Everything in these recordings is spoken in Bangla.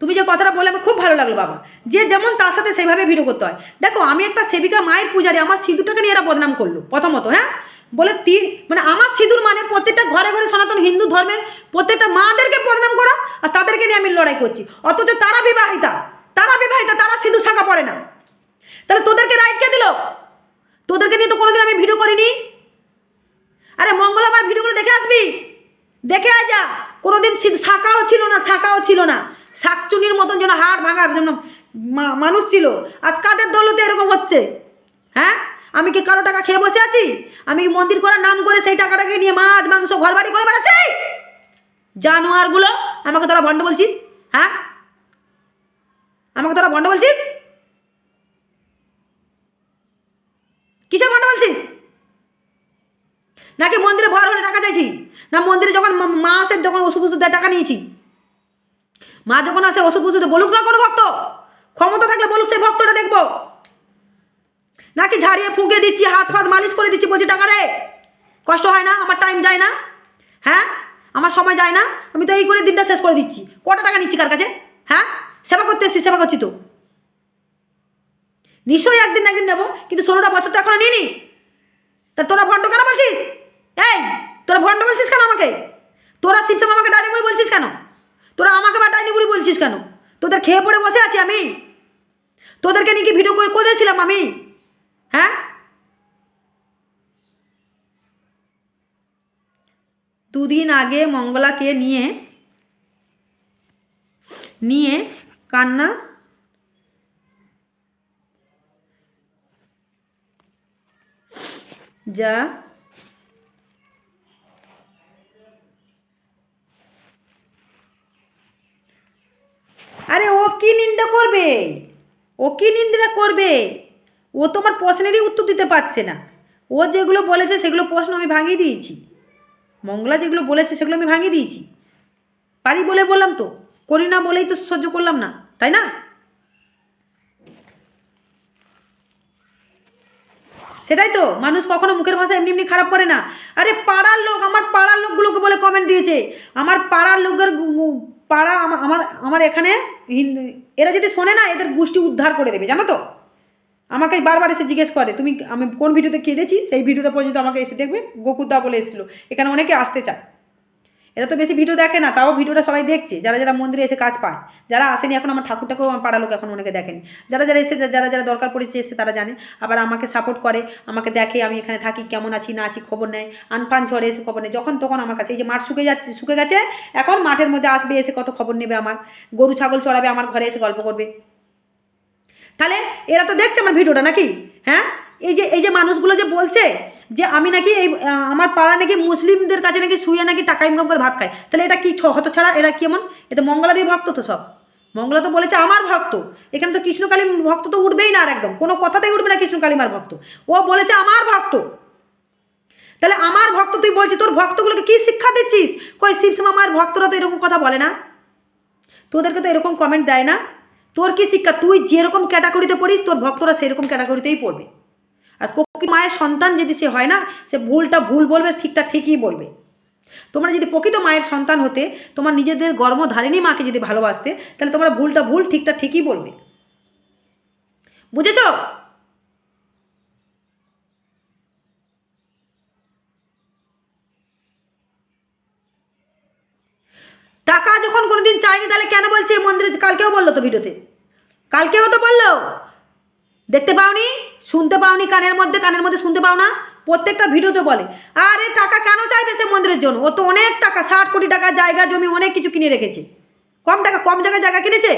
তুমি যে কথাটা বলে আমার খুব ভালো লাগল বাবা। যে যেমন তার সাথে সেইভাবে ভিডিও করতে হয়। দেখো, আমি একটা সেবিকা মায়ের পূজারি, আমার সিঁদুরটাকে নিয়ে এরা বদনাম করল প্রথমত হ্যাঁ? বলে তিন মানে আমার সিঁদুর মানে প্রত্যেকটা ঘরে ঘরে সনাতন হিন্দু ধর্মের প্রত্যেকটা মাদেরকে বদনাম করা আর তাদেরকে নিয়ে আমি লড়াই করছি। অথচ তারা বিবাহিতা তারা বিবাহিতা, তারা সিঁদুর শাখা পড়ে না। তাহলে তোদেরকে রাইট কে দিল? তোদেরকে নিয়ে তো কোনোদিন আমি ভিডিও করিনি। আরে মঙ্গলবার ভিডিওগুলো দেখে আসবি? দেখে আয় যা। কোনোদিন শাখাও ছিল না শাখাও ছিল না। শাকচুনির মতন যেন হাড় ভাঙা যেন মানুষ ছিল। আজ কাদের দৌলতে এরকম হচ্ছে? হ্যাঁ? আমি কি কারও টাকা খেয়ে বসে আছি? আমি মন্দির করার নাম করে সেই টাকাটাকে নিয়ে মাছ, মাংস ঘর বাড়ি করে বেড়াচ্ছি? জানোয়ারগুলো, আমাকে তোরা ভণ্ড বলছিস? হ্যাঁ? আমাকে তোরা ভণ্ড বলছিস? কিসের ভণ্ড বলছিস? নাকি মন্দিরে ভর হলে টাকা চাইছি? না মন্দিরে যখন মা- তখন ওষুধ ওষুধ দেয় টাকা নিয়েছি? মা যখন আসে ওষুধ ওষুধ বলুক না কোনো ভক্ত। ক্ষমতা থাকলে বলুক, সেই ভক্তটা দেখব। নাকি ঝাড়িয়ে ফুঁকে দিচ্ছি, হাত ফাত মালিশ করে দিচ্ছি বলছি টাকা দে কষ্ট হয় না? আমার টাইম যায় না? হ্যাঁ? আমার সময় যায় না? আমি তো এই করে দিনটা শেষ করে দিচ্ছি। কটা টাকা নিচ্ছি কার কাছে? হ্যাঁ? সেবা করতে এসছি, সেবা করছি তো। নিশ্চয়ই একদিন একদিন নেব, কিন্তু ষোলোটা বছর তো এখনও নিইনি। তা তোরা ভণ্ড কেন বলছিস? এই, তোরা ভণ্ড বলছিস কেন আমাকে? তোরা শিবসাম আমাকে বুড়ি বলছিস কেন? তোরা আমাকে বা ডাইনি বুড়ি বলছিস কেন? তোদের খেয়ে পড়ে বসে আছি আমি। তোদেরকে নিয়ে কি ভিডিও করে করেছিলাম আমি? হ্যাঁ? দুদিন আগে মঙ্গলাকে নিয়ে নিয়ে কান্না। যা আরে ও কি নিন্দা করবে? ও কি নিন্দা করবে? ও তোমার প্রশ্নেরই উত্তর দিতে পারছে না। ও যেগুলো বলেছে সেগুলো প্রশ্ন আমি ভাঙিয়ে দিয়েছি। মঙ্গলা যেগুলো বলেছে সেগুলো আমি ভাঙিয়ে দিয়েছি। পারি বলে বললাম তো। করি না বলেই তো সহ্য করলাম না, তাই না? সেটাই তো, মানুষ কখনো মুখের ভাষা এমনি এমনি খারাপ করে না। আরে পাড়ার লোক, আমার পাড়ার লোকগুলোকে বলে কমেন্ট দিয়েছে। আমার পাড়ার লোকের পাড়া আমার আমার এখানে এরা যদি শোনে না, এদের গোষ্ঠী উদ্ধার করে দেবে, জানো তো? আমাকে বারবার এসে জিজ্ঞেস করে, তুমি, আমি কোন ভিডিওতে কেঁদেছি সেই ভিডিওটা পর্যন্ত আমাকে এসে দেখবে গোকুদা বলে এসেছিল। এখানে অনেকে আসতে চায়। এরা তো বেশি ভিডিও দেখে না, তাও ভিডিওটা সবাই দেখছে, যারা যারা মন্দিরে এসে কাজ পায়। যারা আসেনি এখন আমার ঠাকুরটাকেও আমার পাড়া লোক এখন অনেকে দেখেনি। যারা যারা এসে, যারা যারা দরকার পড়েছে এসে তারা জানে, আবার আমাকে সাপোর্ট করে, আমাকে দেখে আমি এখানে থাকি, কেমন আছি, না আছি, খবর নেয়, আনফান ঝড়ে এসে খবর নেয়, যখন তখন আমার কাছে এই যে মাঠ শুকে যাচ্ছে, শুকে গেছে, এখন মাঠের মধ্যে আসবে, এসে কত খবর নেবে আমার, গরু, ছাগল চড়াবে, আমার ঘরে এসে গল্প করবে। তাহলে এরা তো দেখছে আমার ভিডিওটা নাকি? হ্যাঁ? এই যে এই যে মানুষগুলো যে বলছে যে আমি নাকি এই আমার পাড়া নাকি মুসলিমদের কাছে নাকি শুয়ে নাকি টাকা ইনকাম করে ভাত খায়। তাহলে এটা কি হত ছাড়া এরা কেমন এটা মঙ্গলারই ভক্ত তো সব। মঙ্গলা তো বলেছে আমার ভক্ত। এখানে তো কৃষ্ণকালী ভক্ত তো উঠবেই না আর একদম। কোনো কথাতেই উঠবে না কৃষ্ণকালীমার ভক্ত। ও বলেছে আমার ভক্ত। তাহলে আমার ভক্ত তুই বলছিস, তোর ভক্তগুলোকে কি শিক্ষা দিচ্ছিস? কই শিবসম আমার ভক্তরা তো এরকম কথা বলে না। তোদেরকে তো এরকম কমেন্ট দেয় না। তোর কি শিক্ষা? তুই যেরকম ক্যাটাগরিতে পড়িস, তোর ভক্তরা সেরকম ক্যাটাগরিতেই পড়বে। আর প্রকৃত মায়ের সন্তান যদি সে হয় না, সে ভুলটা ভুল বলবে, ঠিকটা ঠিকই বলবে। তোমরা যদি প্রকৃত মায়ের সন্তান হতে, তোমার নিজেদের গর্ভধারিণী মাকে যদি ভালোবাসতে, তাহলে তোমরা ভুলটা ভুল, ঠিকটা ঠিকই বলবে। বুঝেছ? টাকা যখন কোনোদিন চাইনি, তাহলে কেন বলছে মন্দিরে? কালকেও বলল তো ভিডিওতে। কালকেও তো বলল। দেখতে পাওনি? শুনতে পাওনি কানের মধ্যে? কানের মধ্যে শুনতে পাও না? প্রত্যেকটা ভিডিওতে বলে। আরে টাকা কেন চাইবে সে মন্দিরের জন্য? ও তো অনেক টাকা, ষাট কোটি টাকা, জায়গা, জমি, অনেক কিছু কিনে রেখেছে। কম টাকা, কম জায়গায় জায়গা কিনেছে?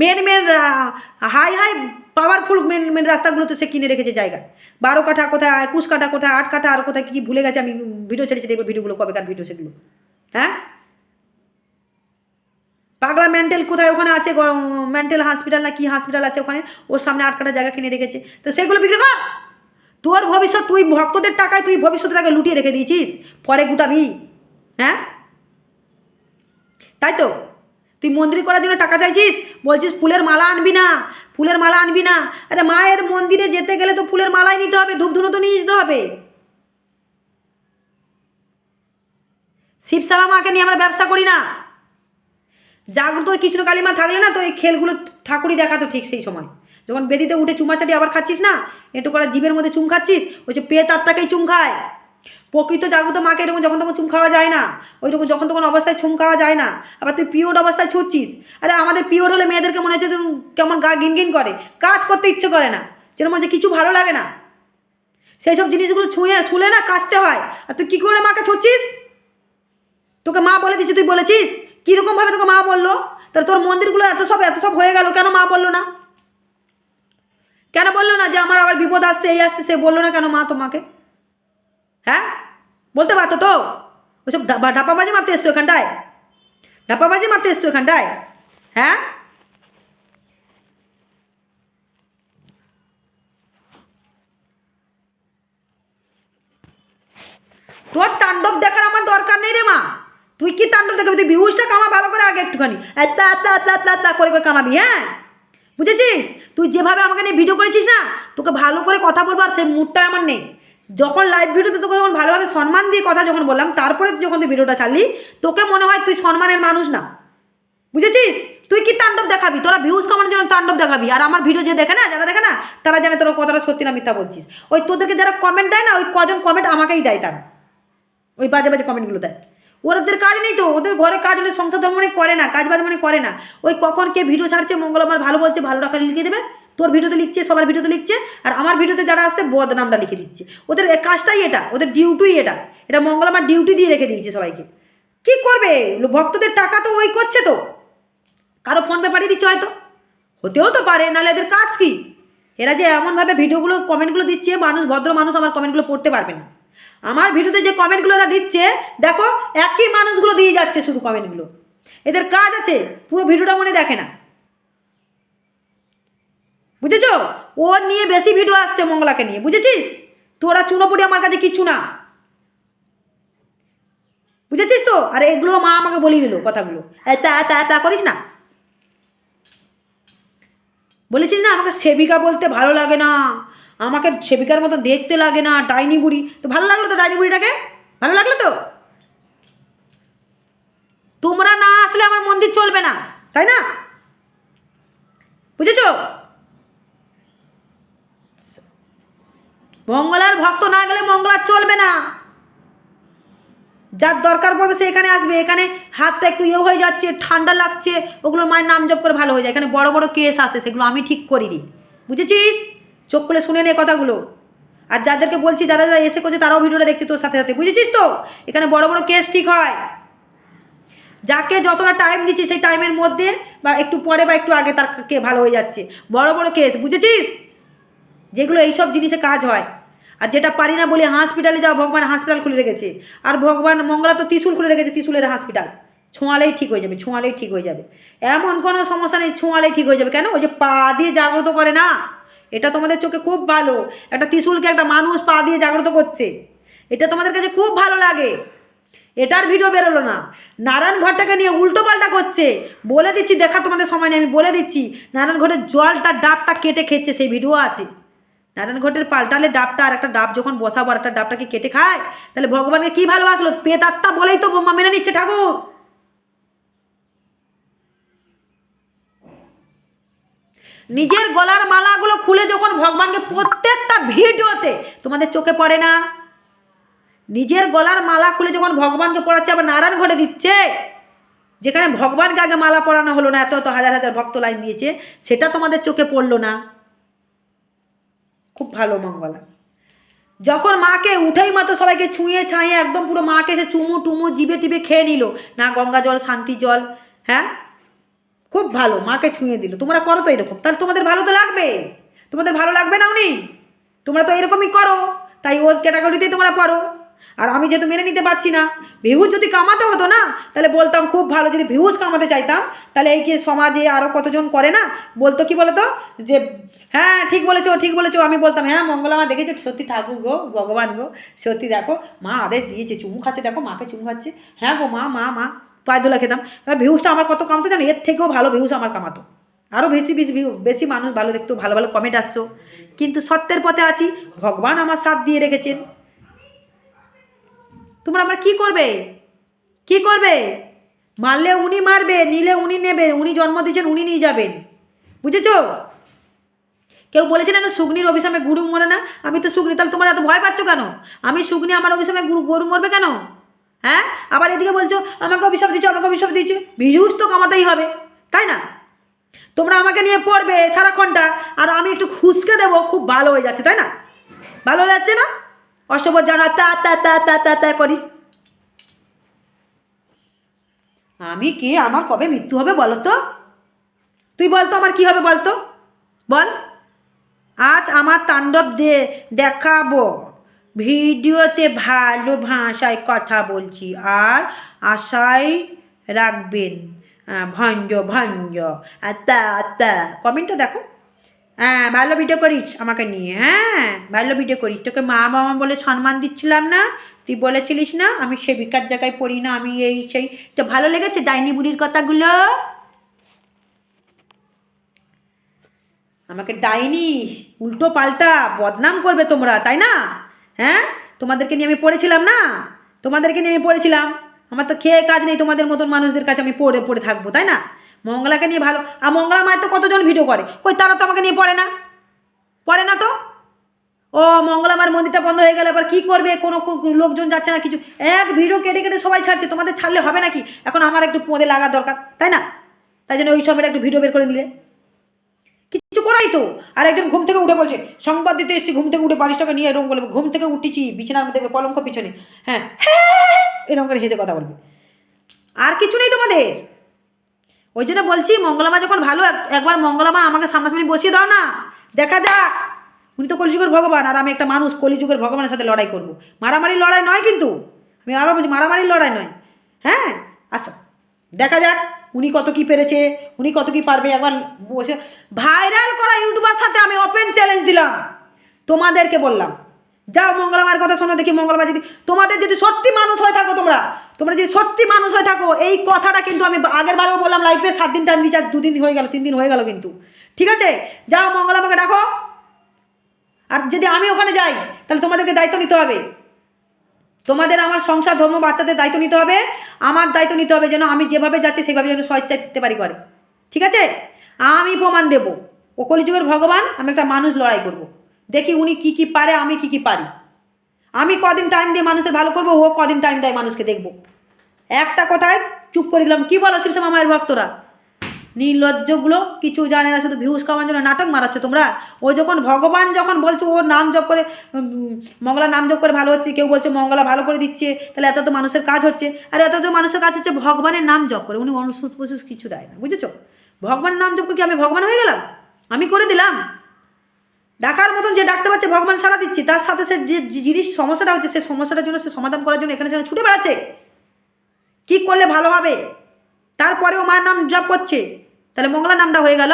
Main main high high powerful main main রাস্তাগুলোতে সে কিনে রেখেছে জায়গা। বারো কাঠা কোথায়, একুশ কাঠা কোথায়, আট কাঠা, আর কোথায় কী ভুলে গেছে আমি ভিডিও ছেড়েছি দেখব ভিডিওগুলো, কবেকার ভিডিও সেগুলো। হ্যাঁ? পাগলা মেন্টাল কোথায়? ওখানে আছে মেন্টাল হসপিটাল না কি হসপিটাল আছে ওখানে? ওর সামনে আট কাটা জায়গা কিনে রেখেছে। তো সেগুলো বিক্রি কর! তোর ভবিষ্যৎ, তুই ভক্তদের টাকায় তুই ভবিষ্যৎটাকে লুটিয়ে রেখে দিয়েছিস। পরে গুটাবি। হ্যাঁ? তাই তো? তুই মন্দির করার জন্য টাকা চাইছিস? বলছিস ফুলের মালা আনবি না, ফুলের মালা আনবি না। আরে মায়ের মন্দিরে যেতে গেলে তো ফুলের মালাই নিতে হবে ধূপ ধুনো তো নিয়ে যেতে হবে। শিবসাবা মাকে নিয়ে আমরা ব্যবসা করি না। জাগ্রত কৃষ্ণ কালিমা থাকলে না তো এই খেলগুলো ঠাকুরই দেখাতো ঠিক সেই সময়। যখন বেদিতে উঠে চুমাচাটি আবার খাচ্ছিস না? একটু করে জীবের মধ্যে চুম খাচ্ছিস? ওই যে পেট আত্মাকেই চুম খায়। প্রকৃত জাগ্রত মাকে এরকম যখন তখন চুম খাওয়া যায় না। ওইরকম যখন তখন অবস্থায় চুম খাওয়া যায় না। আবার তুই পিওর অবস্থায় ছুটছিস। আরে আমাদের পিওর হলে মেয়েদেরকে মনে হচ্ছে যে কেমন গা গিন গিন করে। কাজ করতে ইচ্ছে করে না। মনে হচ্ছে কিছু ভালো লাগে না। সেই সব জিনিসগুলো ছুঁয়ে, ছুলে না কাচতে হয়। আর তুই কী করে মাকে ছুটছিস? তোকে মা বলে দিচ্ছি তুই বলেছিস? কীরকমভাবে তোকে মা বলল? তাহলে তোর মন্দিরগুলো এত সব এত সব হয়ে গেল, কেন মা বলল না? কেন বলল না যে আমার আবার বিপদ আসছে, এই আসছে, সে বলল না কেন মা তোমাকে? হ্যাঁ? বলতে পারতো তো? ওইসব ডাপাবাজি মারতে এসছো এখানটায়? ডাপাবাজি মারতে এসছো এখানটায়? হ্যাঁ? তোর তাণ্ডব দেখার আমার দরকার নেই রে মা। তুই কি তাণ্ডব দেখাবি তুই ভিউজটা কামা ভালো করে আগে একটুখানি। এতলা এতলা এতলা এতলা এতলা করে করে কামাবি হ্যাঁ? বুঝেছিস? তুই যেভাবে আমাকে নিয়ে ভিডিও করেছিস না, তোকে ভালো করে কথা বলব আর সেই মুডটা আমার নেই। যখন লাইভ ভিডিওতে তোকে যখন ভালোভাবে সম্মান দিয়ে কথা যখন বললাম, তারপরে যখন তুই ভিডিওটা ছাড়লি, তোকে মনে হয় তুই সম্মানের মানুষ না। বুঝেছিস? তুই কি তাণ্ডব দেখাবি? তোরা ভিউজ কামানোর জন্য তাণ্ডব দেখাবি? আর আমার ভিডিও যে দেখে না, যারা দেখে না, তারা জানে তোরা কথাটা সত্যি না মিথ্যা বলছিস। ওই তোদেরকে যারা কমেন্ট দেয় না, ওই কজন কমেন্ট আমাকেই দেয় তারা। ওই বাজে বাজে কমেন্টগুলো দেয়। ওদের কাজ নেই তো, ওদের ঘরে কাজ হলে সংসার ধর্ম মানে করে না, কাজ বাজ মানে করে না। ওই কখন কে ভিডিও ছাড়ছে, মঙ্গলবার ভালো বলছে, ভালো টাকা লিখে দেবে, তোর ভিডিওতে লিখছে, সবার ভিডিওতে লিখছে, আর আমার ভিডিওতে যারা আসছে, বদনামটা লিখে দিচ্ছে। ওদের কাজটাই এটা, ওদের ডিউটিই এটা। এটা মঙ্গলবার ডিউটি দিয়ে রেখে দিয়েছে সবাইকে। কি করবে? ভক্তদের টাকা তো ওই করছে তো। কারও ফোন পে পাঠিয়ে দিচ্ছে হয়তো। হতেও তো পারে, নাহলে এদের কাজ কি? এরা যে এমনভাবে ভিডিওগুলো কমেন্টগুলো দিচ্ছে, মানুষ, ভদ্র মানুষ আমার কমেন্টগুলো পড়তে পারবে না। আমার ভিডিওতে যে কমেন্টগুলো এরা দিচ্ছে, দেখো, একই মানুষগুলো দিয়ে যাচ্ছে শুধু কমেন্টগুলো। এদের কাজ আছে, পুরো ভিডিওটা মনে দেখে না। বুঝেছ? ও নিয়ে বেশি ভিডিও আসছে মঙ্গলাকে নিয়ে, বুঝেছিস? তোরা চুনোপুটি আমার কাছে কিছু না। বুঝেছিস তো? আর এগুলো মা আমাকে বলিয়ে দিল কথাগুলো। তা তা তা করিস না। বলেছিস না? আমাকে সেবিকা বলতে ভালো লাগে না। আমাকে সেবিকার মতো দেখতে লাগে না, ডাইনি বুড়ি। তো ভালো লাগল তো ডাইনি বুড়িটাকে? ভালো লাগল তো? তোমরা না আসলে আমার মন্দির চলবে না, তাই না? বুঝেছ? মঙ্গলার ভক্ত না গেলে মঙ্গলার চলবে না। যার দরকার পড়বে সে এখানে আসবে। এখানে হাতটা একটু ইয়ে হয়ে যাচ্ছে, ঠান্ডা লাগছে ওগুলো মায়ের নাম জপ করে ভালো হয়ে যায়। এখানে বড় বড় কেস আসে, সেগুলো আমি ঠিক করিনি। বুঝেছিস? চোখ করে শুনে নে কথাগুলো। আর যাদেরকে বলছি, যারা যারা এসে করছে, তারাও ভিডিওটা দেখছে তোর সাথে সাথে। বুঝেছিস তো? এখানে বড় বড় কেস ঠিক হয়। যাকে যতটা টাইম দিচ্ছি, সেই টাইমের মধ্যে বা একটু পরে বা একটু আগে তার কে ভালো হয়ে যাচ্ছে। বড় বড় কেস বুঝেছিস? যেগুলো এইসব জিনিসে কাজ হয়। আর যেটা পারি না বলি হসপিটালে যাও ভগবান হসপিটাল খুলে রেখেছে। আর ভগবান মঙ্গলা তো ত্রিশুল খুলে রেখেছে, ত্রিশুলের হসপিটাল ছোঁয়ালেই ঠিক হয়ে যাবে, ছোঁয়ালেই ঠিক হয়ে যাবে। এমন কোনো সমস্যা নেই, ছোঁয়ালেই ঠিক হয়ে যাবে। কেন? ওই যে পা দিয়ে জাগ্রত করে না। এটা তোমাদের চোখে খুব ভালো। একটা ত্রিশুলকে একটা মানুষ পা দিয়ে জাগ্রত করছে। এটা তোমাদের কাছে খুব ভালো লাগে। এটার ভিডিও বেরোলো না। নারায়ণ ঘরটাকে নিয়ে উল্টো পাল্টা করছে। বলে দিচ্ছি, দেখা তোমাদের সময় নেই, আমি বলে দিচ্ছি, নারায়ণ ঘরের জলটা, ডাবটা কেটে খেচ্ছে সেই ভিডিও আছে। নারায়ণ ঘটের পাল্টালে ডাবটা আর একটা ডাব যখন বসাবো আর একটা ডাবটাকে কেটে খায়? তাহলে ভগবানকে কী ভালোবাসলো? পেতাত্তা বলেই তো মেনে নিচ্ছে ঠাকুর। নিজের গলার মালাগুলো খুলে যখন ভগবানকে প্রত্যেকটা ভিডিওতে তোমাদের চোখে পড়ে না? নিজের গলার মালা খুলে যখন ভগবানকে পড়াচ্ছে, আবার নারায়ণ ঘটে দিচ্ছে। যেখানে ভগবানকে আগে মালা পরানো হলো না, এত এত হাজার হাজার ভক্ত লাইন দিয়েছে, সেটা তোমাদের চোখে পড়ল না। খুব ভালো মঙ্গলা। যখন মাকে উঠেই মাত্র সবাইকে ছুঁয়ে ছাঁয়ে একদম পুরো মাকে সে চুমু টুমু জিবে টিবে খেয়ে নিল, না গঙ্গা জল, শান্তি জল হ্যাঁ? খুব ভালো, মাকে ছুঁয়ে দিল। তোমরা করো তো এরকম। তাহলে তোমাদের ভালো তো লাগবে। তোমাদের ভালো লাগবে না উনি? তোমরা তো এরকমই করো। তাই ওর ক্যাটাগরিতেই তোমরা পড়ো। আর আমি যেহেতু মেনে নিতে পারছি না ভিউজ যদি কামাতে হতো না, তাহলে বলতাম খুব ভালো, যদি ভিউজ কামাতে চাইতাম, তাহলে এই যে সমাজে আরও কতজন করে না, বলতো কি বলতো? যে হ্যাঁ ঠিক বলেছ ঠিক বলেছ। আমি বলতাম হ্যাঁ মঙ্গলা মা দেখেছ? সত্যি ঠাকুর গো, ভগবান গো, সত্যি দেখো, মা আদেশ দিয়েছে, চুমু খাচ্ছে, দেখো, মাকে চুমু খাচ্ছে। হ্যাঁ গো, মা মা মা। পায়ে ধুলা খেতাম। এবার ভিউজটা আমার কত কামাতো জানো? এর থেকেও ভালো ভিউজ আমার কামাতো। আরও বেশি বেশি ভিউ বেশি মানুষ ভালো দেখতো, ভালো ভালো কমেন্ট আসছো কিন্তু সত্যের পথে আছি, ভগবান আমার সাথ দিয়ে রেখেছেন। তোমরা আমার কি করবে? কি করবে? মারলে উনি মারবে, নিলে উনি নেবে, উনি জন্ম দিয়েছেন, উনি নিয়ে যাবেন। বুঝেছ? কেউ বলেছে না, সুগ্নির অভিশাপে গুরু মরে না? আমি তো সুগ্নি, তাহলে তোমার এত ভয় পাচ্ছ কেন? আমি সুগ্নি, আমার অভিশাপে গুরু, গরু মরবে কেন? হ্যাঁ? আবার এদিকে বলছো আমাকে অভিশাপ দিচ্ছ আমাকে অভিশাপ দিচ্ছ। ভিউজ তো কামাতেই হবে, তাই না? তোমরা আমাকে নিয়ে পড়বে সারাক্ষণটা, আর আমি একটু খুসকে দেবো, খুব ভালো হয়ে যাচ্ছে, তাই না? ভালো হয়ে যাচ্ছে না? অষ্টপর জানা, তা তা তা তা তা তা করিস। আমি কে? আমার কবে মৃত্যু হবে বলো তো তুই বলতো আমার কি হবে বলতো? বল। আজ আমার তাণ্ডব দিয়ে দেখাবো। ভিডিওতে ভালো ভাষায় কথা বলছি আর আশায় রাখবেন। ভঞ্জ ভঞ্জ। আর তা কমেন্টটা দেখো। হ্যাঁ ভালো ভিডিও করিস আমাকে নিয়ে হ্যাঁ? ভালো ভিডিও করিস। তোকে মা, মামা বলে সম্মান দিচ্ছিলাম না? তুই বলেছিলিস না? আমি সেবিকার জায়গায় পড়ি না, আমি এই সেই। তো ভালো লেগেছে ডাইনি বুড়ির কথাগুলো? আমাকে ডাইনি উল্টো পাল্টা বদনাম করবে তোমরা, তাই না? হ্যাঁ? তোমাদেরকে নিয়ে আমি পড়েছিলাম না? তোমাদেরকে নিয়ে আমি পড়েছিলাম। আমার তো খেয়ে কাজ নেই তোমাদের মতন মানুষদের কাছে আমি পড়ে পড়ে থাকব, তাই না? মঙ্গলাকে নিয়ে ভালো আর মঙ্গলা মায়ের তো কতজন ভিডিও করে? কই তারা তো আমাকে নিয়ে পড়ে না? পড়ে না তো? ও মঙ্গলামার মন্দিরটা বন্ধ হয়ে গেলে এবার কী করবে? কোনো লোকজন যাচ্ছে না কিছু এক ভিডিও কেটে কেটে সবাই ছাড়ছে, তোমাদের ছাড়লে হবে নাকি? এখন আমার একটু পদে লাগার দরকার, তাই না? তাই জন্য ওই সময় একটু ভিডিও বের করে নিলে। কিছু করাই তো। আর একজন ঘুম থেকে উঠে বলছে, সংবাদ দিতে এসেছি, ঘুম থেকে উঠে বালিশটাকে নিয়ে এরকম বলবে, ঘুম থেকে উঠেছি, বিছানার মধ্যে পলঙ্ক পিছনে। হ্যাঁ হ্যাঁ এরকম করে হেসে কথা বলবে। আর কিছু নেই তোমাদের। ওই জন্য বলছি, মঙ্গলামা যখন ভালো, এক- একবার মঙ্গলামা আমাকে সামনাসামনি বসিয়ে দাও না। দেখা যাক। উনি তো কলিযুগের ভগবান, আর আমি একটা মানুষ, কলিযুগের ভগবানের সাথে লড়াই করব। মারামারি লড়াই নয় কিন্তু। আমি আবার বলছি, মারামারির লড়াই নয়। হ্যাঁ আসো। দেখা যাক। উনি কত কি পেরেছে, উনি কত কি পারবে? একবার বসে ভাইরাল করা ইউটিউবার সাথে আমি ওপেন চ্যালেঞ্জ দিলাম। তোমাদেরকে বললাম, যাও মঙ্গলবার কথা শোনো, দেখি মঙ্গলবার যদি তোমাদের যদি সত্যি মানুষ হয়ে থাকো তোমরা তোমরা যদি সত্যি মানুষ হয়ে থাকো, এই কথাটা কিন্তু আমি আগের বারেও বললাম লাইফে সাত দিন টাইম দিচ্ছি দুদিন হয়ে গেল তিন দিন হয়ে গেল কিন্তু। ঠিক আছে? যাও মঙ্গল আমাকে ডাকো। আর যদি আমি ওখানে যাই, তাহলে তোমাদেরকে দায়িত্ব নিতে হবে। তোমাদের আমার সংসার, ধর্ম, বাচ্চাদের দায়িত্ব নিতে হবে। আমার দায়িত্ব নিতে হবে যেন আমি যেভাবে যাচ্ছি, সেভাবে যেন স্বেচ্ছায় ফিরতে পারি করে ঠিক আছে? আমি প্রমাণ দেব। ও কলিযুগের ভগবান, আমি একটা মানুষ লড়াই করব। দেখি উনি কি কি পারে, আমি কি কি পারি। আমি কদিন টাইম দিয়ে মানুষের ভালো করব, ও কদিন টাইম দেয় মানুষকে দেখব। একটা কথায় চুপ করে দিলাম। কী বলো শিবশ্যামা মায়ের ভক্তরা? নির্লজ্জগুলো কিছু জানে না, শুধু ভিউজ কামার জন্য নাটক মারাচ্ছ তোমরা। ও যখন ভগবান যখন বলছে, ওর নাম জপ করে মঙ্গলা নাম জপ করে ভালো হচ্ছে, কেউ বলছে মঙ্গলা ভালো করে দিচ্ছে, তাহলে এত তো মানুষের কাজ হচ্ছে। আর এত তো মানুষের কাজ হচ্ছে ভগবানের নাম জপ করে, উনি অনুসুস ফসুস কিছু দেয় না, বুঝেছ? ভগবানের নাম জপ করে কি আমি ভগবান হয়ে গেলাম? আমি করে দিলাম? ডাকার মতন যে ডাকতে পারছে, ভগবান সারা দিচ্ছে, তার সাথে সে যে জিনিস সমস্যাটা হচ্ছে, সে সমস্যাটার জন্য সে সমাধান করার জন্য এখানে সেখানে ছুটে বেড়াচ্ছে। কী করলে ভালো হবে? তারপরেও মার নাম জপ করছে। তাহলে মঙ্গলা নামটা হয়ে গেল?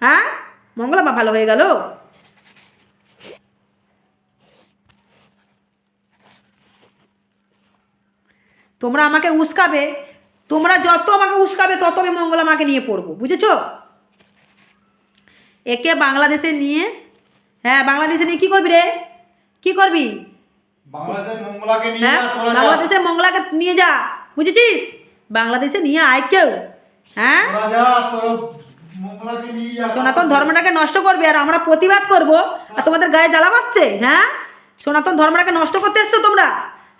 হ্যাঁ? মঙ্গলা মা ভালো হয়ে গেল? তোমরা আমাকে উস্কাবে তোমরা যত আমাকে উস্কাবে তত আমি মঙ্গলা মাকে নিয়ে পড়ব বুঝেছ? একে বাংলাদেশে নিয়ে হ্যাঁ বাংলাদেশে নিয়ে কী করবি রে? কী করবি? বাংলাদেশের মঙ্গলাকে নিয়ে হ্যাঁ যা, বাংলাদেশে মঙ্গলাকে নিয়ে যা বুঝেছিস? বাংলাদেশে নিয়ে আয় কেউ। হ্যাঁ। সনাতন ধর্মটাকে নষ্ট করবে আর আমরা প্রতিবাদ করব। আর তোমাদের গায়ে জ্বালা পাচ্ছে হ্যাঁ? সনাতন ধর্মটাকে নষ্ট করতে এসছো তোমরা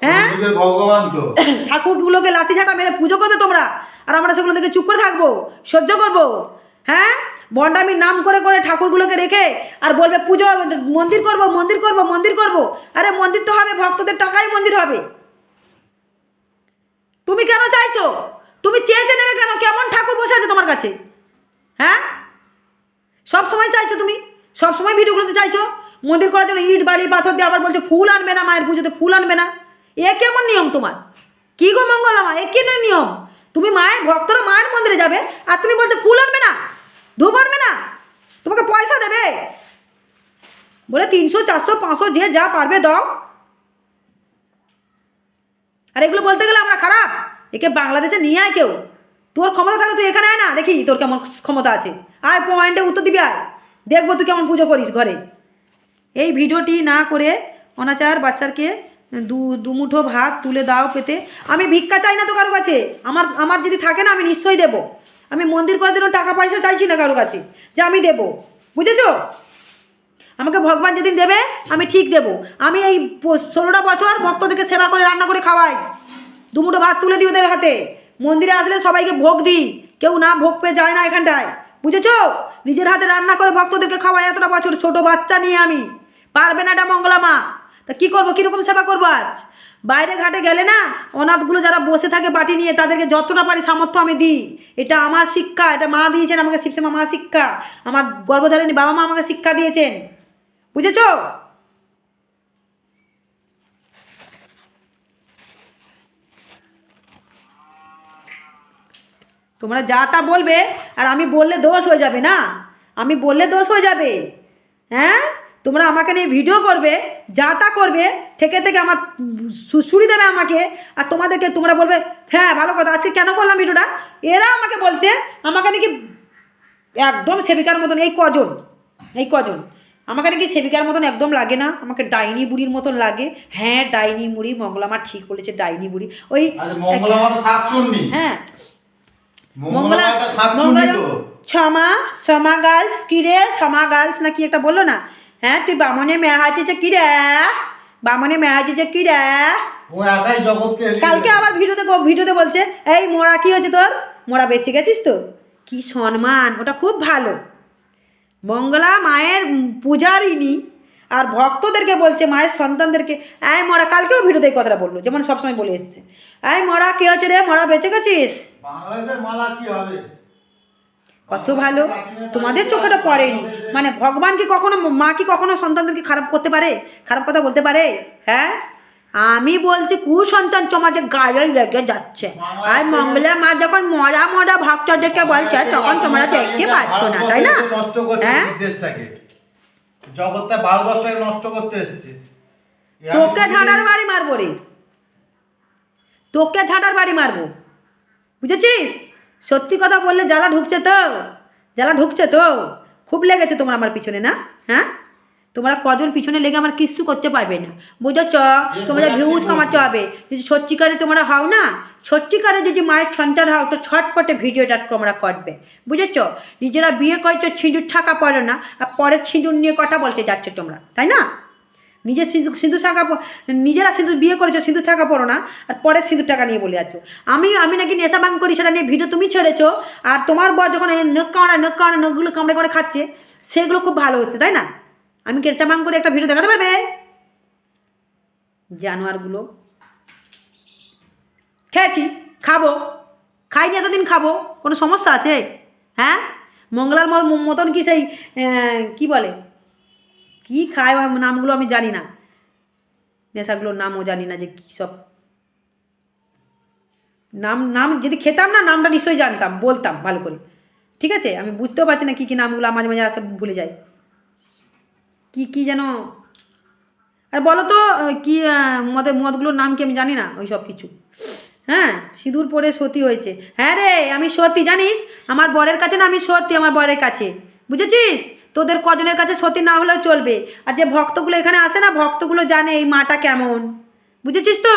হ্যাঁ? ভগবান তো। ঠাকুরগুলোকে লাঠি ঝাঁটা মেরে পুজো করবে তোমরা। আর আমরা সেগুলো দেখে চুপ করে থাকব সহ্য করব হ্যাঁ? বন্ডামির নাম করে করে ঠাকুরগুলোকে রেখে আর বলবে পুজো মন্দির করব মন্দির করব মন্দির করব। আরে মন্দির তো হবে ভক্তদের টাকাই মন্দির হবে। তুমি কেন চাইছো? তুমি চেয়েছে নেবে কেন? কেমন ঠাকুর বসে আছে তোমার কাছে? হ্যাঁ? সব সময় চাইছো তুমি? সব সময় ভিডিওগুলোতে চাইছো? মন্দির করার জন্য ইট বাড়ি পাথর দিয়ে আবার বলছো ফুল আনবে না, মায়ের পুজোতে ফুল আনবে না। এ কেমন নিয়ম তোমার? কি গো মঙ্গলামা? এ কি নিয়ম? তুমি মায়ের ভক্তরা মায়ের মন্দিরে যাবে আর তুমি বলছো ফুল আনবে না, ধূপ আনবে না, তোমাকে পয়সা দেবে। বলে তিনশো, চারশো, পাঁচশো যে যা পারবে দাও। আর এগুলো বলতে গেলে আমরা খারাপ। একে বাংলাদেশে নিয়ে আয় কেউ। তোর ক্ষমতা থাকলে তুই এখানে আয় না, দেখি তোর কেমন ক্ষমতা আছে। আয়, পয়েন্টে উত্তর দিবি, আয়। দেখব তুই কেমন পুজো করিস ঘরে। এই ভিডিওটি না করে অনাচার বাচ্চারকে দু দুমুঠো ভাত তুলে দাও পেতে। আমি ভিক্ষা চাই না তো কারও কাছে। আমার আমার যদি থাকে না, আমি নিশ্চয়ই দেবো। আমি মন্দির করার জন্য টাকা পয়সা চাইছি না কারও কাছে। যে, আমি দেবো। বুঝেছ? আমাকে ভগবান যেদিন দেবে, আমি ঠিক দেবো। আমি এই ষোলোটা বছর ভক্তদেরকে সেবা করে, রান্না করে খাওয়াই। দুমুঠো ভাত তুলে দিই ওদের হাতে। মন্দিরে আসলে সবাইকে ভোগ দিই। কেউ না ভোগ পেয়ে যায় না এখানটায়। বুঝেছ? নিজের হাতে রান্না করে ভক্তদেরকে খাওয়াই এতটা বছর ছোট বাচ্চা নিয়ে আমি। পারবে না এটা মঙ্গলা মা। তা কী করব? কীরকম সেবা করব আজ? বাইরে ঘাটে গেলে না অনাথগুলো যারা বসে থাকে বাটি নিয়ে তাদেরকে যতটা পারি সামর্থ্য আমি দিই। এটা আমার শিক্ষা, এটা মা দিয়েছেন আমাকে শিবসেমা মা শিক্ষা আমার গর্ভধারিণী বাবা মা আমাকে শিক্ষা দিয়েছেন। বুঝেছ? তোমরা যা তা বলবে আর আমি বললে দোষ হয়ে যাবে না। আমি বললে দোষ হয়ে যাবে। হ্যাঁ? তোমরা আমাকে নিয়ে ভিডিও করবে যা তা করবে থেকে থেকে আমার সুড়ি দেবে আমাকে আর তোমাদেরকে তোমরা বলবে হ্যাঁ ভালো কথা আজকে কেন করলাম ভিডিওটা এরা আমাকে বলছে আমাকে নাকি একদম সেবিকার মতন এই কজন এই কজন আমাকে নাকি সেবিকার মতন একদম লাগে না আমাকে ডাইনি বুড়ির মতন লাগে। হ্যাঁ ডাইনি মুড়ি মঙ্গলামা ঠিক বলেছে ডাইনি বুড়ি ওই আরে মঙ্গলা মঙ্গলা ক্ষমা ক্ষমা গার্লস কি রে ক্ষমা গার্লস না কি একটা বলল না? হ্যাঁ তুই বামনে মেয়া হাঁচেছে কি রে বামনে মেয়া হাঁচেছে কি রে ও একাই জগৎকে এসে- কালকে আবার ভিডিওতে ভিডিওতে বলছে এই মোড়া কি হয়েছে তোর? মোড়া বেঁচে গেছিস তো? কি সম্মান ওটা খুব ভালো। মঙ্গলা মায়ের পূজারিনী আর ভক্তদেরকে বলছে মায়ের সন্তানদেরকে এই মরা কালকেও ভিডিওতে এই কথাটা বলল যেমন সবসময় বলে এসছে। এই মরা কি হয়েছে রে? মরা বেঁচে গেছিস? বাংলাদেশের মালা কি হবে? কত ভালো। তোমাদের চোখেটা পড়েনি। মানে ভগবান কি কখনো মা কি কখনো সন্তানদেরকে খারাপ করতে পারে? খারাপ কথা বলতে পারে? হ্যাঁ? আমি বলছি কুসন্তান সমাজে গায়ে লেগে যাচ্ছে। আর মঙ্গলের মা যখন মরা মরা ভক্তদেরকে বলছে তখন তোমরা দেখতে পাচ্ছ না তাই না? হ্যাঁ? জগৎটা ভারতবর্ষটাকে নষ্ট করতে এসেছে। তোকে ঝাঁটার বাড়ি মারবো রে। তোকে ঝাঁটার বাড়ি মারবো। বুঝেছিস? সত্যি কথা বললে জ্বালা ঢুকছে তো। জ্বালা ঢুকছে তো। খুব লেগেছে তোমার আমার পিছনে না? হ্যাঁ? তোমরা কজন পিছনে লেগে আমার কিচ্ছু করতে পারবে না। বুঝেছ? তোমরা ভিউজ কামাতে হবে। যদি সত্যিকারে তোমরা হও না? সত্যিকারে যদি মায়ের সন্তান হও তো ছটপটে ভিডিওটা তোমরা করবে। বুঝেছ? নিজেরা বিয়ে করছ সিঁদুর থাকা পড়ো না। আর পরে সিঁদুর নিয়ে কথা বলতে যাচ্ছে তোমরা। তাই না? নিজের সিঁদুর সিঁদুর প- নিজেরা সিঁদুর বিয়ে করেছ সিঁদুর টাকা পড়ো না, আর পরের সিঁদুর টাকা নিয়ে বলে যাচ্ছ আমি আমি নাকি নেশা ভাঙ করি, সেটা নিয়ে ভিডিও তুমি ছেড়েছো, আর তোমার বর যখন নখ কামড়া নখ কামড়া, নখগুলো কামড়ে কামড়ে খাচ্ছে, সেগুলো খুব ভালো হচ্ছে, তাই না? আমি কেরচা ভাঙ করে একটা ভিডিও দেখাতে পারবে? জানোয়ারগুলো। খেয়েছি, খাব। খাইনি এতদিন, খাব। কোনো সমস্যা আছে? হ্যাঁ? মঙ্গলার মতন কি সেই কি বলে? কি খায় নামগুলো আমি জানি না। নেশাগুলোর নামও জানি না যে কী সব। নাম নাম যদি খেতাম না, নামটা নিশ্চয়ই জানতাম, বলতাম ভালো করে। ঠিক আছে? আমি বুঝতেও পারছি না কী কী নামগুলো মাঝে মাঝে আসে, ভুলে যাই। কি কি যেন, আর বলো তো কি মদের, মদগুলোর নাম কি আমি জানি না, ওই সব কিছু। হ্যাঁ সিঁদুর পরে সতী হয়েছে। হ্যাঁ রে, আমি সত্যি জানিস? আমার বরের কাছে না, আমি সত্যি আমার বরের কাছে। বুঝেছিস? তোদের কজনের কাছে সত্যি না হলেও চলবে। আর যে ভক্তগুলো এখানে আসে না, ভক্তগুলো জানে এই মাটা কেমন। বুঝেছিস তো?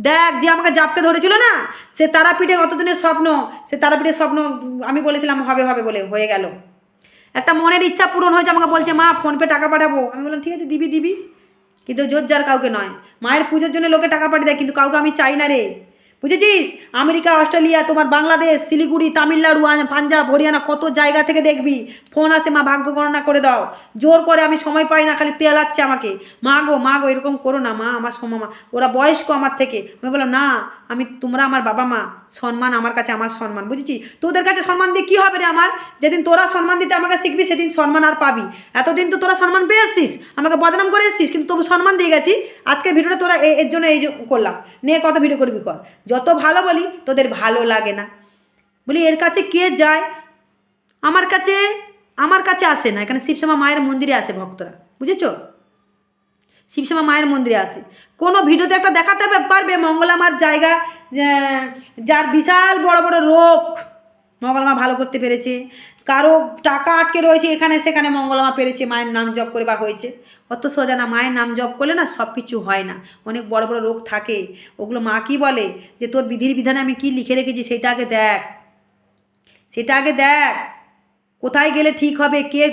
দেখ, যে আমাকে জাপকে ধরেছিল না, সে তারাপীঠে অতদিনের স্বপ্ন, সে তারাপীঠের স্বপ্ন আমি বলেছিলাম, হবে হবে বলে হয়ে গেল। একটা মনের ইচ্ছা পূরণ হয়েছে, আমাকে বলছে, মা, ফোনপে টাকা পাঠাবো। আমি বললাম, ঠিক আছে, দিবি দিবি। কিন্তু জোর যার কাউকে নয়। মায়ের পুজোর জন্য লোকে টাকা পাঠিয়ে দেয়, কিন্তু কাউকে আমি চাই না রে। বুঝেছিস? আমেরিকা, অস্ট্রেলিয়া, তোমার বাংলাদেশ, শিলিগুড়ি, তামিলনাড়ু পাঞ্জাব, হরিয়ানা কত জায়গা থেকে দেখবি। ফোন আসে, মা, ভাগ্য গণনা করে দাও। জোর করে আমি সময় পাই না, খালি তেলাচ্ছে আমাকে। মা গো মা গো, এরকম করো না, মা, আমার সময় মা, ওরা বয়স্ক আমার থেকে। আমি বললাম, না, আমি, তোমরা আমার বাবা মা। সম্মান আমার কাছে, আমার সম্মান। বুঝেছি তোদের কাছে সম্মান দিয়ে কী হবে রে আমার? যেদিন তোরা সম্মান দিতে আমাকে শিখবি, সেদিন সম্মান আর পাবি। এতদিন তো তোরা সম্মান পেয়ে এসছিস আমাকে বদনাম করে এসছিস, কিন্তু তবু সম্মান দিয়ে গেছি। আজকে ভিডিওটা তোরা এর জন্য এই করলাম। নিয়ে কত ভিডিও করবি কর। যত ভালো বলি, তোদের ভালো লাগে না। বলি, এর কাছে কে যায়? আমার কাছে আমার কাছে আসে না। এখানে শিবশ্যামা মায়ের মন্দিরে আসে ভক্তরা। বুঝেছ? শিবশ্যামা মায়ের মন্দিরে আসে। কোনো ভিডিওতে একটা দেখাতে পারবে মঙ্গলামার জায়গা যার বিশাল বড় বড় রোগ মঙ্গলমা ভালো করতে পেরেছে। কারও টাকা আটকে রয়েছে এখানে সেখানে মঙ্গলমা পেরেছে, মায়ের নাম জপ করে বা হয়েছে। অত সোজা না মায়ের নাম জপ করলে না সব কিছু হয় না। অনেক বড় বড় রোগ থাকে। ওগুলো মা কি বলে? যে তোর বিধির বিধানে আমি কি লিখে রেখেছি সেটা আগে দেখ। সেটা আগে দেখ। কোথায় গেলে ঠিক হবে? কে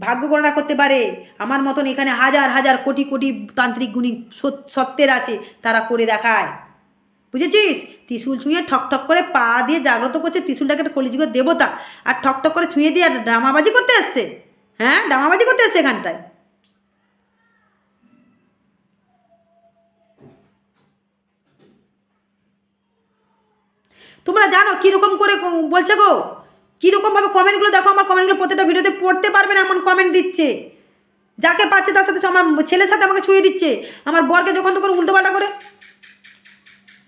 ভাগ্য গণনা করতে পারে? আমার মতন এখানে হাজার হাজার কোটি কোটি তান্ত্রিক গুণী সত- সত্যের আছে। তারা করে দেখায়। বুঝেছিস? ত্রিশুল ছুঁয়ে ঠক ঠক করে পা দিয়ে জাগ্রত করছে ত্রিশুলটাকে একটা কলিযুগের দেবতা আর ঠক ঠক করে ছুঁয়ে দিয়ে আর ড্রামাবাজি করতে এসছে। হ্যাঁ? ড্রামাবাজি করতে এসছে এখানটায়। তোমরা জানো কীরকম করে বলছে গো? কীরকমভাবে কমেন্টগুলো দেখো, আমার কমেন্টগুলো প্রত্যেকটা ভিডিওতে পড়তে পারবে না এমন কমেন্ট দিচ্ছে। যাকে পাচ্ছে তার সাথে আমার ছেলের সাথে আমাকে ছুঁয়ে দিচ্ছে। আমার বরকে যখন তখন উল্টোপাল্টা করে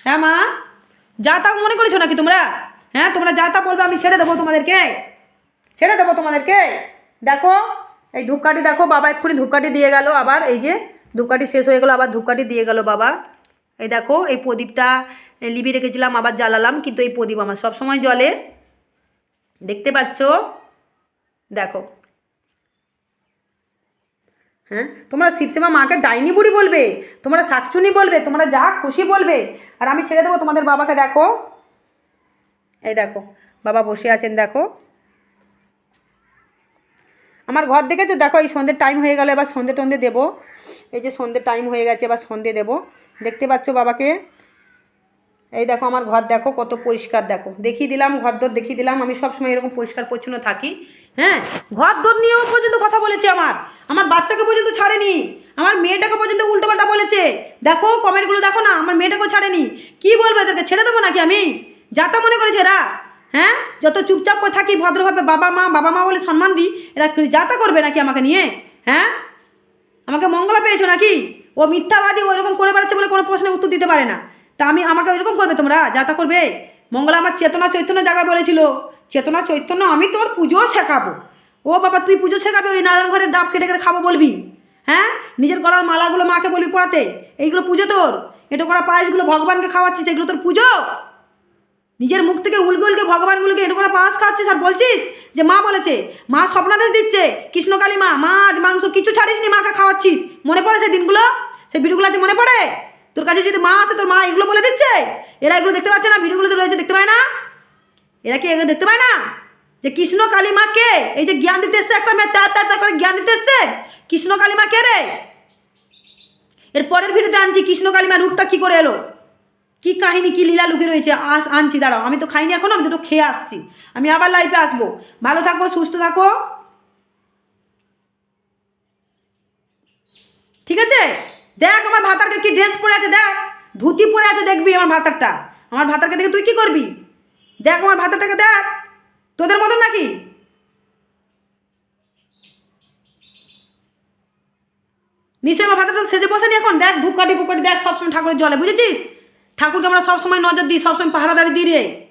হ্যাঁ মা? যা তা মনে করেছ নাকি তোমরা? হ্যাঁ তোমরা যা তা বলবে আমি ছেড়ে দেবো তোমাদেরকে। ছেড়ে দেবো তোমাদেরকে। দেখো, এই ধূপকাঠি দেখো, বাবা এক্ষুনি ধূপকাঠি দিয়ে গেল। আবার এই যে ধূপকাঠি শেষ হয়ে গেলো, আবার ধূপকাঠি দিয়ে গেল বাবা। এই দেখো, এই প্রদীপটা লিবি রেখেছিলাম, আবার জ্বালালাম, কিন্তু এই প্রদীপ আমার সবসময় জলে। দেখতে পাচ্ছ? দেখো হ্যাঁ? তোমরা শিবসেবা মাকে ডাইনি বুড়ি বলবে, তোমরা শাকচুনি বলবে, তোমরা যা খুশি বলবে। আর আমি ছেড়ে দেবো তোমাদের বাবাকে, দেখো। এই দেখো, বাবা বসে আছেন, দেখো। আমার ঘর দেখেছ? দেখো, এই সন্ধ্যের টাইম হয়ে গেল, এবার সন্ধে টন্ধে দেবো। এই যে সন্ধ্যের টাইম হয়ে গেছে, এবার সন্ধে দেবো। দেখতে পাচ্ছ বাবাকে? এই দেখো, আমার ঘর দেখো, কত পরিষ্কার, দেখো। দেখিয়ে দিলাম ঘর দর দেখিয়ে দিলাম। আমি সবসময় এরকম পরিষ্কার পরিচ্ছন্ন থাকি। হ্যাঁ ঘর দর নিয়েও পর্যন্ত কথা বলেছে আমার। আমার বাচ্চাকে পর্যন্ত ছাড়েনি। আমার মেয়েটাকে পর্যন্ত উল্টোপাল্টা বলেছে। দেখো, কমেন্টগুলো দেখো না, আমার মেয়েটাকেও ছাড়েনি। কি বলব এদেরকে? ছেড়ে দেবো নাকি আমি? যাতা মনে করেছে এরা। হ্যাঁ যত চুপচাপ করে থাকি, ভদ্রভাবে বাবা মা বাবা মা বলে সম্মান দিই, এরা কি যাতা করবে নাকি আমাকে নিয়ে? হ্যাঁ? আমাকে মঙ্গলা পেয়েছ নাকি? ও মিথ্যাবাদী ওইরকম করে বেড়াচ্ছে বলে কোনো প্রশ্নের উত্তর দিতে পারে না। তা আমি, আমাকে ওইরকম করবে তোমরা? যা তা করবে? মঙ্গলা আমার চেতনা চৈতন্য জায়গায় বলেছিল, চেতনা চৈতন্য, আমি তোর পুজো শেখাবো। ও বাবা, তুই পুজো শেখাবি? ওই নারায়ণ ঘরের ডাব কেটে কেটে খাব বলবি? হ্যাঁ? নিজের গলার মালাগুলো মাকে বলবি পড়াতে? এইগুলো পুজো তোর? এটা করা পায়েসগুলো ভগবানকে খাওয়াচ্ছিস, এগুলো তোর পুজো? নিজের মুখ থেকে উলকে উলকে ভগবানগুলোকে এটা করে পাঁচ খাচ্ছিস আর বলছিস যে মা বলেছে, মা স্বপ্নাদেশ দিচ্ছে, কৃষ্ণকালী মা মাছ মাংস কিছু ছাড়িস নি মাকে খাওয়াচ্ছিস, মনে পড়ে সেই দিনগুলো? সেই ভিডিওগুলো আছে মনে পড়ে? তোর কাছে যদি মা আসে তোর মা এগুলো বলে দিচ্ছে। এরা এগুলো দেখতে পাচ্ছে না, ভিডিওগুলোতে রয়েছে, দেখতে পায় না। এরা কি এগুলো দেখতে পায় না? যে কৃষ্ণ কালী মা কে? এই যে জ্ঞান দিতে এসছে, একটা মেয়ে তার তার করে জ্ঞান দিতে এসছে। কৃষ্ণ কালী মা কে রে? এর পরের ভিডিওতে আনছি, কৃষ্ণ কালী মা রূপটা কি করে এলো? কি কাহিনী, কি লীলা লুকিয়ে রয়েছে? আস, আনছি, দাঁড়াও। আমি তো খাইনি এখন, আমি দুটো খেয়ে আসছি। আমি আবার লাইফে আসব। ভালো থাকো, সুস্থ থাকো। ঠিক আছে? দেখ আমার ভাতারকে কি ড্রেস পরে আছে, দেখ। ধুতি পরে আছে দেখবি আমার ভাতারটা। আমার ভাতারকে দেখে তুই কি করবি? দেখ আমার ভাতারটাকে দেখ। তোদের মতন নাকি? নিশ্চয়ই আমার ভাতারটা সেজে বসেনি এখন। দেখ ধূপকাঠি ফুকাঠি দেখ, সবসময় ঠাকুরের জলে। বুঝেছিস? ঠাকুরকে আমরা সবসময় নজর দিই, সবসময় পাহারাদারি দিই রে।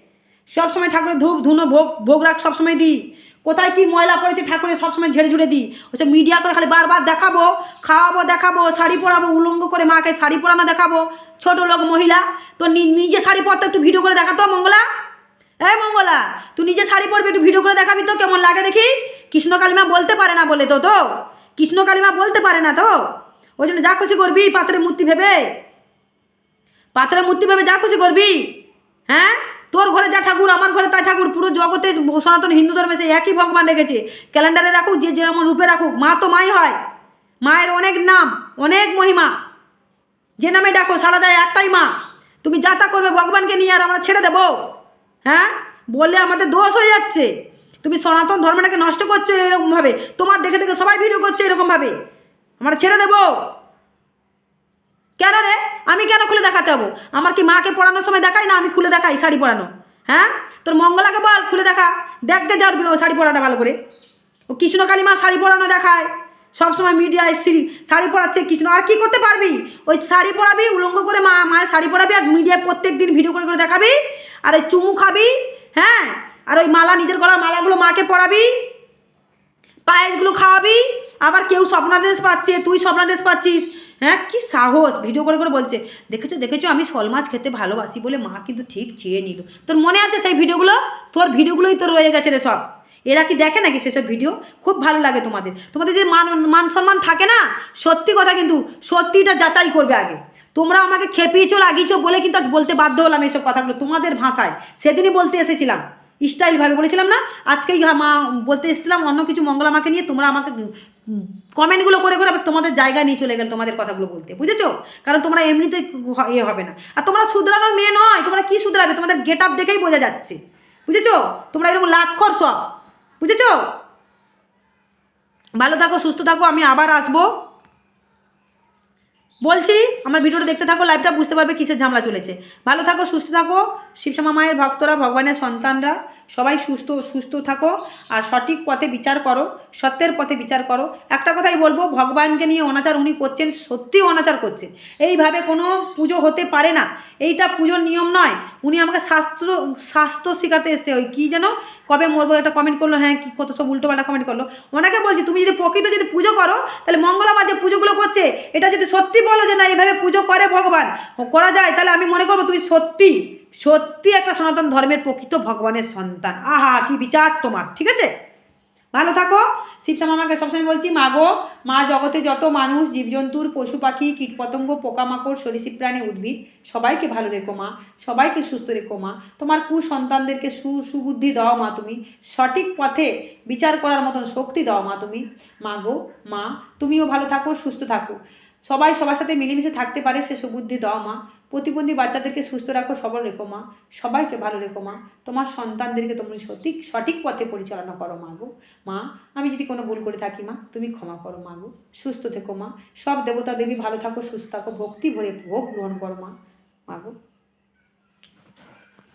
সবসময় ঠাকুরের ধূপ, ধুনো, ভোগ ভোগ রাখ সবসময় দিই। কোথায় কি ময়লা পড়েছে ঠাকুরের সবসময় ঝেড়ে ঝুড়ে দিই? হচ্ছে মিডিয়া করে খালি বারবার দেখাবো, খাওয়াবো, দেখাবো, শাড়ি পরাবো, উলঙ্গ করে মাকে শাড়ি পরানো দেখাবো। ছোট লোক, মহিলা, তো নিজে শাড়ি পরতে একটু ভিডিও করে দেখাতো, মঙ্গলা? এই মঙ্গলা, তুই নিজে শাড়ি পরবি একটু ভিডিও করে দেখাবি তো, কেমন লাগে দেখি? কৃষ্ণ কালিমা বলতে পারে না বলে তো তো? কৃষ্ণ কালিমা বলতে পারে না তো? ওই জন্য যা খুশি করবি পাত্রের মূর্তি ভেবে। পাথরের মূর্তি ভেবে যা খুশি করবি হ্যাঁ? তোর ঘরে যা ঠাকুর, আমার ঘরে তাই ঠাকুর, পুরো জগতে সনাতন হিন্দু ধর্মে সেই একই ভগবান রেখেছে। ক্যালেন্ডারে রাখুক, যে যেমন রূপে রাখুক, মা তো মাই হয়। মায়ের অনেক নাম, অনেক মহিমা। যে নামে ডাকো সারা দেয় একটাই মা। তুমি যা তা করবে, ভগবানকে নিয়ে আর আমরা ছেড়ে দেবো। হ্যাঁ? বললে আমাদের দোষ হয়ে যাচ্ছে। তুমি সনাতন ধর্মটাকে নষ্ট করছ এরকমভাবে। তোমার দেখে দেখে সবাই ভিডিও করছে এরকমভাবে। আমরা ছেড়ে দেবো। কেন রে? আমি কেন খুলে দেখাতে হব? আমার কি মাকে পড়ানোর সময় দেখাই না আমি খুলে দেখাই শাড়ি পরানো? হ্যাঁ? তোর মঙ্গলাকে বল, খুলে দেখা। দেখতে ও শাড়ি পরাটা ভালো করে। ও কৃষ্ণকালী মা শাড়ি পরানো দেখায়। সবসময় মিডিয়ায় শ্রী শাড়ি পরাচ্ছে কৃষ্ণ। আর কি করতে পারবি? ওই শাড়ি পরাবি, উলঙ্গ করে মা, মায়ের শাড়ি পরাবি আর মিডিয়ায় প্রত্যেক দিন ভিডিও করে করে দেখাবি। আর ওই চুমু খাবি হ্যাঁ? আর ওই মালা, নিজের গলার মালাগুলো মাকে পরাবি। পায়েসগুলো খাওয়াবি। আবার কেউ স্বপ্নাদেশ পাচ্ছে, তুই স্বপ্নাদেশ পাচ্ছিস। হ্যাঁ কি সাহস? ভিডিও করে করে বলছে, দেখেছ দেখেছ, আমি শোল মাছ খেতে ভালোবাসি বলে মা কিন্তু ঠিক চেয়ে নিল। তোর মনে আছে সেই ভিডিওগুলো তোর ভিডিওগুলোই তোর রয়ে গেছে রে সব। এরা কি দেখে নাকি সেসব ভিডিও খুব ভালো লাগে তোমাদের। তোমাদের যে মান মান সম্মান থাকে না, সত্যি কথা কিন্তু সত্যিটা যাচাই করবে আগে। তোমরা আমাকে খেপিয়েছো লাগিয়েছো বলে কিন্তু আজ বলতে বাধ্য হলাম এইসব কথাগুলো তোমাদের ভাষায়। সেদিনই বলতে এসেছিলাম। স্টাইলভাবে বলেছিলাম না? আজকেই মা বলতে এসেছিলাম, অন্য কিছু মঙ্গল আমাকে নিয়ে তোমরা আমাকে কমেন্টগুলো করে করে আবার তোমাদের জায়গায় নিয়ে চলে গেলে তোমাদের কথাগুলো বলতে। বুঝেছ? কারণ তোমরা এমনিতে ইয়ে হবে না। আর তোমরা শুধরানোর মেয়ে নয়, তোমরা কি শুধরাবে? তোমাদের গেট আপ দেখেই বোঝা যাচ্ছে। বুঝেছ? তোমরা এরকম লাক্ষর সব। বুঝেছ? ভালো থাকো, সুস্থ থাকো, আমি আবার আসব। বলছি, আমার ভিডিওটা দেখতে থাকো লাইভটা বুঝতে পারবে কিসের ঝামেলা চলেছে। ভালো থাকো, সুস্থ থাকো। শিবশ্যামা মায়ের ভক্তরা, ভগবানের সন্তানরা, সবাই সুস্থ সুস্থ থাকো। আর সঠিক পথে বিচার করো, সত্যের পথে বিচার করো। একটা কথাই বলব, ভগবানকে নিয়ে অনাচার উনি করছেন সত্যি অনাচার করছেন। এইভাবে কোনো পুজো হতে পারে না। এইটা পুজোর নিয়ম নয়। উনি আমাকে শাস্ত্র শাস্ত্র শেখাতে এসছে, ওই কী যেন? কবে মরবো এটা কমেন্ট করল হ্যাঁ কি কত সব উল্টোপাল্টা কমেন্ট করল। ওনাকে বলছি, তুমি যদি প্রকৃত যদি পুজো করো, তাহলে মঙ্গলবার যে পুজোগুলো করছে, এটা যদি সত্যি বলো যে না, এভাবে পুজো করে ভগবান, করা যায়, তাহলে আমি মনে করব তুমি সত্যি সত্যি একটা সনাতন ধর্মের প্রকৃত ভগবানের সন্তান। আহা, কি বিচার তোমার, ঠিক আছে? ভালো থাকো। শিবশ্যাম আমাকে সবসময় বলছি, মা গো, মা জগতে যত মানুষ, জীবজন্তুর, পশু পাখি, কীটপতঙ্গ, পোকামাকড় সরীসৃপ প্রাণী, উদ্ভিদ, সবাইকে ভালো রেখো মা, সবাইকে সুস্থ রেখো মা। তোমার কুসন্তানদেরকে সু, সুবুদ্ধি দাও মা তুমি, সঠিক পথে বিচার করার মতন শক্তি দাও মা তুমি। মা গো, মা, তুমিও ভালো থাকো, সুস্থ থাকো। সবাই সবার সাথে মিলেমিশে থাকতে পারে, সে সুবুদ্ধি দাও মা। প্রতিবন্ধী বাচ্চাদেরকে সুস্থ রাখো, সবল রেখো মা। সবাইকে ভালো রেখো মা। তোমার সন্তানদেরকে তুমি সঠিক সঠিক পথে পরিচালনা করো মা গো। মা, আমি যদি কোনো ভুল করে থাকি মা, তুমি ক্ষমা করো মা গো। সুস্থ থেকো মা। সব দেবতা দেবী ভালো থাকো, সুস্থ থাকো, ভক্তি ভরে ভোগ গ্রহণ করো মা। মা গো।